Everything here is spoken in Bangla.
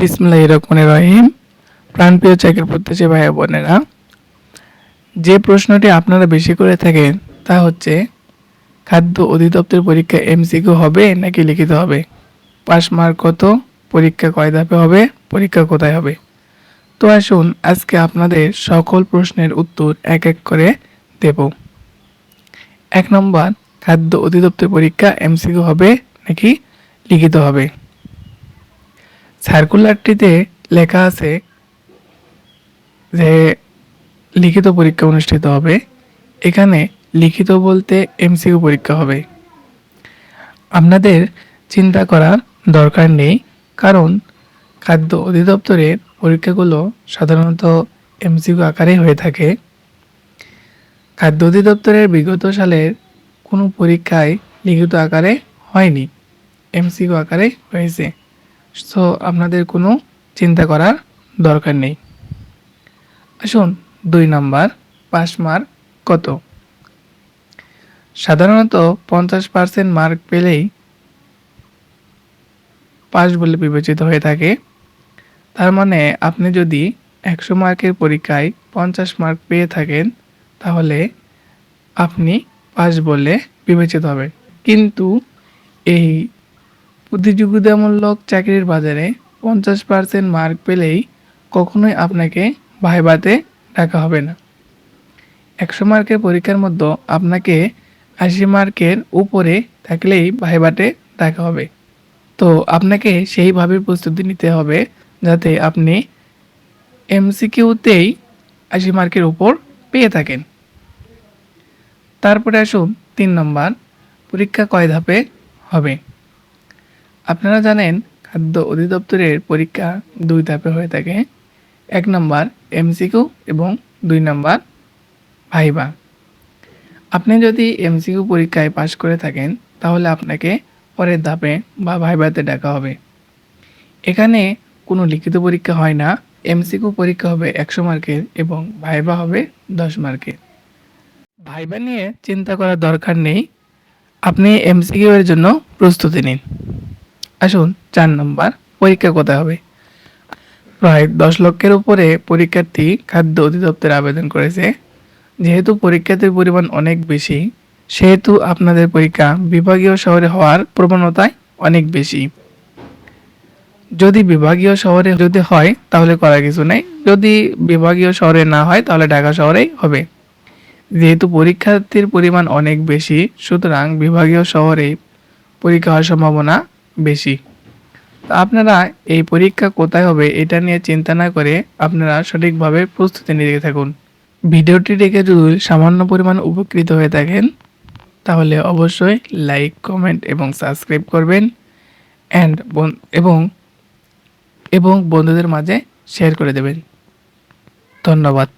বিসমুল্লাহ রহমান রহিম। প্রাণপ্রিয় চাকরির প্রত্যাশী ভাই বোনেরা, যে প্রশ্নটি আপনারা বেশি করে থাকেন তা হচ্ছে, খাদ্য অধিদপ্তর পরীক্ষা এমসিকিউ হবে নাকি লিখিত হবে? পাস মার্ক কত? পরীক্ষা কয় ধাপে হবে? পরীক্ষা কোথায় হবে? তো আসুন আজকে আপনাদের সকল প্রশ্নের উত্তর এক এক করে দেব। এক নম্বর, খাদ্য অধিদপ্তর পরীক্ষা এমসিকিউ হবে নাকি লিখিত হবে? সার্কুলারটিতে লেখা আছে যে লিখিত পরীক্ষা অনুষ্ঠিত হবে। এখানে লিখিত বলতে এমসিকিউ পরীক্ষা হবে। আপনাদের চিন্তা করার দরকার নেই, কারণ খাদ্য অধিদপ্তরের পরীক্ষাগুলো সাধারণত এমসিকিউ আকারে হয়ে থাকে। খাদ্য অধিদপ্তরের বিগত সালের কোনো পরীক্ষায় লিখিত আকারে হয়নি, এমসিকিউ আকারে হয়েছে। সো আপনাদের কোনো চিন্তা করার দরকার নেই। আসুন, দুই নাম্বার পাস মার্ক কত? সাধারণত পঞ্চাশ পার্সেন্ট মার্ক পেলেই পাস বলে বিবেচিত হয়ে থাকে। তার মানে আপনি যদি একশো মার্কের পরীক্ষায় পঞ্চাশ মার্ক পেয়ে থাকেন, তাহলে আপনি পাস বলে বিবেচিত হবে। কিন্তু এই প্রতিযোগিতামূলক চাকরির বাজারে পঞ্চাশ পার্সেন্ট মার্ক পেলেই কখনোই আপনাকে ভাইবাতে ডাকা হবে না। একশো মার্কের পরীক্ষার মধ্যে আপনাকে আশি মার্কের উপরে থাকলেই ভাইবাতে ডাকা হবে। তো আপনাকে সেইভাবে প্রস্তুতি নিতে হবে যাতে আপনি এমসিকিউতেই আশি মার্কের উপর পেয়ে থাকেন। তারপরে আসুন তিন নম্বর, পরীক্ষা কয় ধাপে হবে? আপনারা জানেন খাদ্য অধিদপ্তরের পরীক্ষা দুই ধাপে হয়ে থাকে। এক নম্বর এমসিকিউ এবং দুই নম্বর ভাইবা। আপনি যদি এমসিকিউ পরীক্ষায় পাশ করে থাকেন, তাহলে আপনাকে পরের ধাপে বা ভাইবাতে ডাকা হবে। এখানে কোনো লিখিত পরীক্ষা হয় না। এমসিকিউ পরীক্ষা হবে একশো মার্কের এবং ভাইবা হবে দশ মার্কের। ভাইবা নিয়ে চিন্তা করার দরকার নেই। আপনি এমসিকিউ এর জন্য প্রস্তুতি নিন। আসুন, চার নম্বর, পরীক্ষা কোথায় হবে? প্রায় দশ লক্ষের উপরে পরীক্ষার্থী খাদ্য অধিদপ্তরে আবেদন করেছে। যেহেতু পরীক্ষার্থীর পরিমাণ অনেক বেশি, সেহেতু আপনাদের পরীক্ষা বিভাগীয় শহরে হওয়ার প্রবণতায় অনেক বেশি। যদি বিভাগীয় শহরে যদি হয়, তাহলে করার কিছু নেই। যদি বিভাগীয় শহরে না হয়, তাহলে ঢাকা শহরেই হবে। যেহেতু পরীক্ষার্থীর পরিমাণ অনেক বেশি, সুতরাং বিভাগীয় শহরে পরীক্ষা হওয়ার সম্ভাবনা বেশি। তো আপনারা এই পরীক্ষা কোথায় হবে এটা নিয়ে চিন্তা না করে আপনারা সঠিকভাবে প্রস্তুতি নিতে থাকুন। ভিডিওটি দেখে যদি সামান্য পরিমাণ উপকৃত হয়ে থাকেন, তাহলে অবশ্যই লাইক, কমেন্ট এবং সাবস্ক্রাইব করবেন। অ্যান্ড এবং এবং বন্ধুদের মাঝে শেয়ার করে দেবেন। ধন্যবাদ।